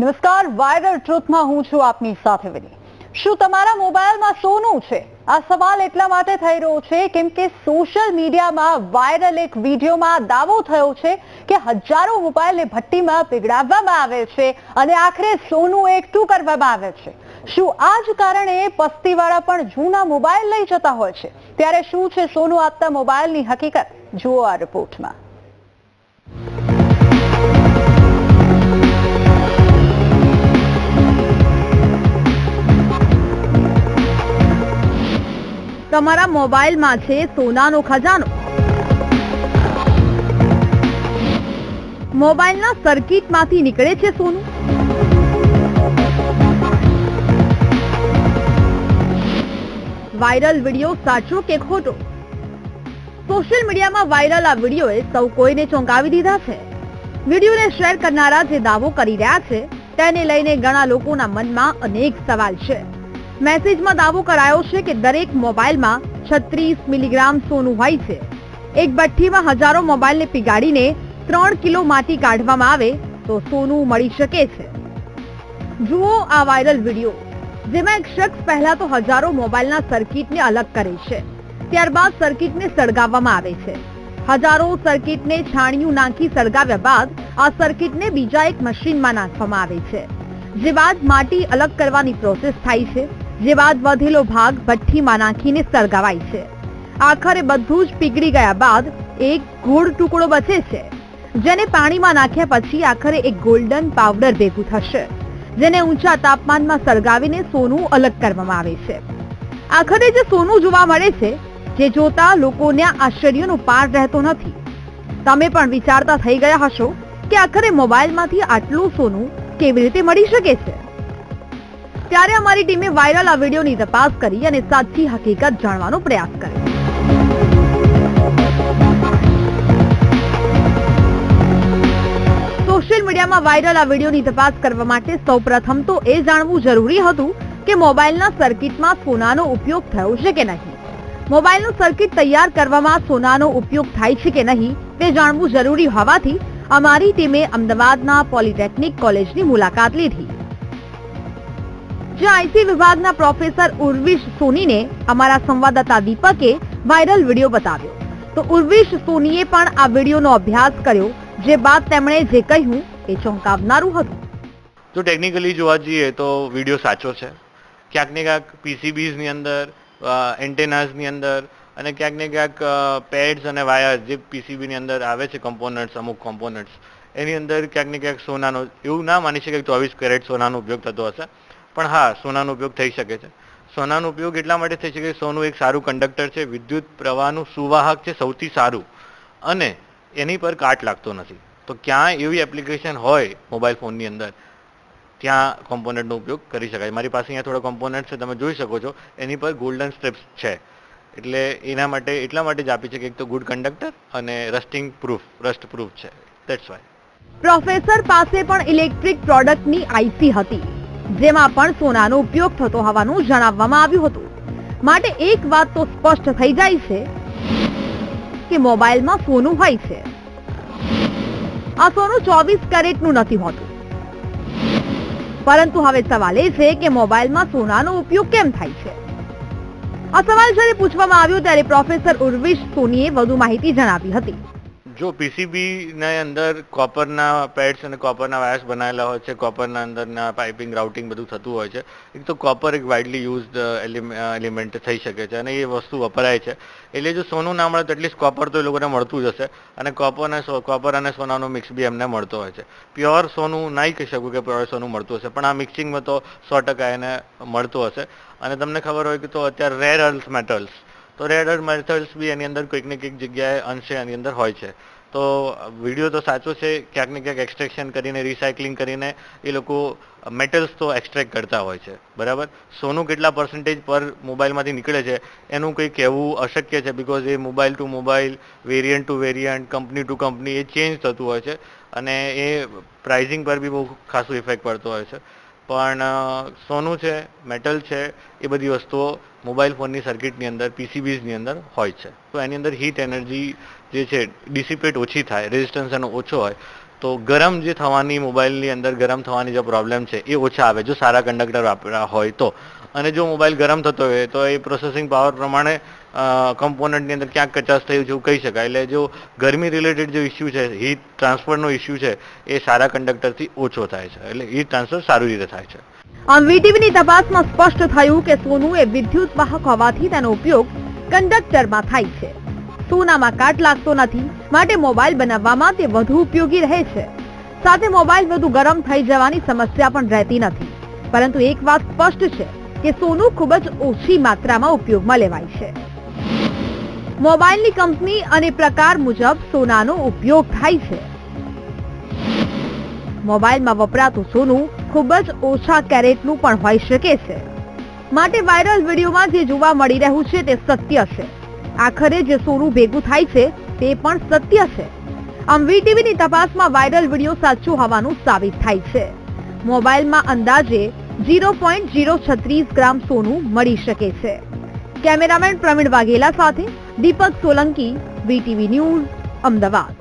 નમસ્કાર વાયરલ ટ્રુથમાં હું છું આપની સાથે વિની શું તમારા મોબાઈલમાં સોનું છે? આ સવાલ એટલા માટે થઈ રહ્યો છે કેમ કે સોશિયલ મીડિયામાં વાયરલ એક વિડીયોમાં દાવો થયો છે કે હજારો મોબાઈલને ભઠ્ઠીમાં પીગળાવવામાં આવે છે અને આખરે સોનું એકઠું કરવામાં આવે છે. શું આ જ કારણે પસ્તીવાળા પણ જૂના મોબાઈલ લઈ જતા હોય છે? ત્યારે શું છે સોનું આપતા મોબાઈલની હકીકત? જુઓ આ રિપોર્ટમાં. તમારા મોબાઈલમાં છે સોનાનો ખજાનો. મોબાઈલના સર્કિટમાંથી નીકળે છે સોનું. વાયરલ વીડિયો સાચો કે ખોટો? સોશિયલ મીડિયામાં વાયરલ આ વિડીયોએ સૌ કોઈને ચોંકાવી દીધા છે. વિડીયોને શેર કરનારા જે દાવો કરી રહ્યા છે, તેને લઈને ઘણા લોકોના મનમાં અનેક સવાલ છે. મેસેજમાં દાવો કરાયો છે કે દરેક મોબાઈલમાં છત્રીસ મિલીગ્રામ સોનું હોય છે. એક ભઠ્ઠીમાં હજારો મોબાઈલને પીગાડીને ત્રણ કિલો માટી કાઢવામાં આવે તો સોનું મળી શકે છે. જુઓ આ વાયરલ વીડિયો. જેમાં એક શખ્સ પહેલા તો હજારો મોબાઈલના સર્કિટને અલગ કરે છે. ત્યારબાદ સર્કિટને સળગાવવામાં આવે છે. હજારો સર્કિટને છાણિયું નાખી સળગાવ્યા બાદ આ સર્કિટને બીજા એક મશીનમાં નાખવામાં આવે છે. જે બાદ માટી અલગ કરવાની પ્રોસેસ થાય છે. જે બાદ વધેલો ભાગ ભઠ્ઠીમાં નાખીને સળગાવાય છે. આખરે બધું જ પીગળી ગયા બાદ એક ગોળ ટુકડો બચે છે. જેને પાણીમાં નાખ્યા પછી આખરે એક ગોલ્ડન પાવડર ભેગું થશે, જેને ઊંચા તાપમાનમાં સળગાવીને સોનું અલગ કરવામાં આવે છે. આખરે જે સોનું જોવા મળે છે, જે જોતા લોકોને આશ્ચર્યનો પાર રહેતો નથી. તમે પણ વિચારતા થઈ ગયા હશો કે આખરે મોબાઈલમાંથી આટલું સોનું કેવી રીતે મળી શકે છે? ત્યારે અમારી ટીમે વાયરલ આ વિડીયોની તપાસ કરી અને સાચી હકીકત જાણવાનો પ્રયાસ કર્યો. સોશિયલ મીડિયામાં વાયરલ આ વિડીયોની તપાસ કરવા માટે સૌપ્રથમ તો એ જાણવું જરૂરી હતું કે મોબાઈલના સર્કિટમાં સોનાનો ઉપયોગ થયો છે કે નહીં. મોબાઈલનું સર્કિટ તૈયાર કરવામાં સોનાનો ઉપયોગ થાય છે કે નહીં તે જાણવું જરૂરી હોવાથી અમારી ટીમે અમદાવાદના પોલિટેકનિક કોલેજની મુલાકાત લીધી. જ્યાં આઈસી વિભાગના પ્રોફેસર ઉર્વિશ સોનીને અમારા સંવાદદાતા દીપકે વાયરલ વીડિયો બતાવ્યો. તો ઉર્વિશ સોનીએ પણ આ વિડીયોનો અભ્યાસ કર્યો, જે બાદ તેમણે જે કહ્યું એ ચોંકાવનારું હતું. જો ટેકનિકલી જોવા જઈએ તો વીડિયો સાચો છે. ક્યાંક ને ક્યાંક પીસીબીઝની અંદર એન્ટેનાસની અંદર અને ક્યાંક ને ક્યાંક પેડ્સ અને વાયર જે પીસીબીની અંદર આવે છે કમ્પોનન્ટ્સ અમુક કોમ્પોનન્ટ્સ એની અંદર ક્યાંક ને ક્યાંક સોનાનો, એવું ના માની શકે કે ચોવીસ કેરેટ સોનાનો ઉપયોગ થતો હશે. પણ હા, સોનાનો ઉપયોગ થઈ શકે છે. સોનાનો ઉપયોગ એટલા માટે થઈ શકે સોનું એક સારું કંડક્ટર છે, વિદ્યુત પ્રવાહનું સુવાહક છે, સૌથી સારું. અને એની પર કાટ લાગતો નથી. તો ક્યાંય એવી એપ્લિકેશન હોય મોબાઈલ ફોનની અંદર, ત્યાં કોમ્પોનન્ટનો ઉપયોગ કરી શકાય. મારી પાસે અહીંયા થોડા કોમ્પોનન્ટ છે, તમે જોઈ શકો છો. એની પર ગોલ્ડન સ્ટ્રીપ્સ છે. એટલે એના માટે, એટલા માટે જ આપી છે કે એક તો ગુડ કંડક્ટર અને રસ્ટિંગ પ્રૂફ રસ્ટ પ્રૂફ છે. દેટ્સ વાય પ્રોફેસર પાસે પણ ઇલેક્ટ્રિક પ્રોડક્ટની આઈસી હતી. જેમાં પણ સોનાનો ઉપયોગ થતો હોવાનું જણાવવામાં આવ્યું હતું. માટે એક વાત તો સ્પષ્ટ થઈ જાય છે કે મોબાઈલમાં સોનું હોય છે. આ સોનું ચોવીસ કેરેટનું નથી હોતું. પરંતુ હવે સવાલ એ છે કે મોબાઈલમાં સોનાનો ઉપયોગ કેમ થાય છે? આ સવાલ જ્યારે પૂછવામાં આવ્યો ત્યારે પ્રોફેસર ઉર્વિશ સોનીએ વધુ માહિતી જણાવી હતી. જો પીસીબી ના અંદર કોપરના પેડ્સ અને કોપરના વાયર્સ બનાવેલા હોય છે કોપરના અંદરના પાઇપિંગ રાઉટિંગ બધું થતું હોય છે, એક તો કોપર એક વાઇડલી યુઝડ એલિમેન્ટ થઈ શકે છે અને એ વસ્તુ વપરાય છે. એટલે જો સોનું ના મળે તો એટલીસ્ટ કોપર તો એ લોકોને મળતું જ હશે અને કોપર અને કોપર અને સોનાનો મિક્સ બી એમને મળતો હોય છે. પ્યોર સોનું નહીં કહી શકું કે પ્યોર સોનું મળતું હશે, પણ આ મિક્સિંગમાં તો સો ટકા એને મળતું હશે. અને તમને ખબર હોય કે તો અત્યારે રેર અર્થ મેટલ્સ તો રેડ અર્થ મેથડ્સ બી એની અંદર કોઈક ને કંઈક જગ્યાએ અંશે એની અંદર હોય છે. તો વીડિયો તો સાચો છે, ક્યાંક ને ક્યાંક એક્સટ્રેક્શન કરીને રિસાયકલિંગ કરીને એ લોકો મેટલ્સ તો એક્સટ્રેક્ટ કરતા હોય છે. બરાબર? સોનું કેટલા પર્સન્ટેજ પર મોબાઈલમાંથી નીકળે છે, એનું કંઈ કહેવું અશક્ય છે because A mobile to mobile variant to variant company to company A change થતું હોય છે અને એ પ્રાઇઝિંગ પર બી બહુ ખાસું ઇફેક્ટ પડતો હોય છે. પણ સોનું છે મેટલ છે, એ બધી વસ્તુઓ મોબાઈલ ફોનની સર્કિટની અંદર પીસીબીઝની અંદર હોય છે. તો એની અંદર હીટ એનર્જી જે છે ડિસિપેટ ઓછી થાય રેઝિસ્ટન્સ એનો ઓછો હોય, તો ગરમ જે થવાની મોબાઈલની અંદર ગરમ થવાની જે પ્રોબ્લેમ છે, એ ઓછા આવે. જો સારા કંડક્ટર હોય તો. અને જો મોબાઈલ ગરમ થતો હોય તો એ પ્રોસેસિંગ પાવર પ્રમાણે કમ્પોનન્ટની અંદર ક્યાંક કચાશ થયું છે એવું કહી શકાય. એટલે જો ગરમી રિલેટેડ જે ઇસ્યુ છે હીટ ટ્રાન્સફરનો ઇસ્યુ છે, એ સારા કંડક્ટરથી ઓછો થાય છે. એટલે હીટ ટ્રાન્સફર સારી રીતે થાય છે. આમ વીટીવીની તપાસમાં સ્પષ્ટ થયું કે સોનું એ વિદ્યુત વાહક હોવાથી તેનો ઉપયોગ કંડક્ટરમાં થાય છે. સોનામાં કાટ લાગતો નથી, માટે મોબાઈલ બનાવવામાં તે વધુ ઉપયોગી રહે છે. સાથે મોબાઈલ વધુ ગરમ થઈ જવાની સમસ્યા પણ રહેતી નથી. પરંતુ એક વાત સ્પષ્ટ છે. કે સોનું ખૂબ જ ઓછી માત્રામાં ઉપયોગમાં લેવાય છે. મોબાઈલની કંપની અને પ્રકાર મુજબ સોનાનો ઉપયોગ થાય છે. મોબાઈલમાં વપરાતું સોનું ખૂબ જ ઓછા કેરેટનું પણ હોઈ શકે છે. માટે વાયરલ વિડીયોમાં જે જોવા મળી રહ્યું છે તે સત્ય છે. આખરે જે સોનું ભેગું થાય છે તે પણ સત્ય છે. આમ વીટીવીની તપાસમાં વાયરલ વીડિયો સાચું હોવાનું સાબિત થાય છે. મોબાઈલમાં અંદાજે ઝીરો પોઈન્ટ ઝીરો છત્રીસ ગ્રામ સોનું મળી શકે છે. કેમેરામેન પ્રવીણ વાઘેલા સાથે દીપક સોલંકી, વીટીવી ન્યૂઝ, અમદાવાદ.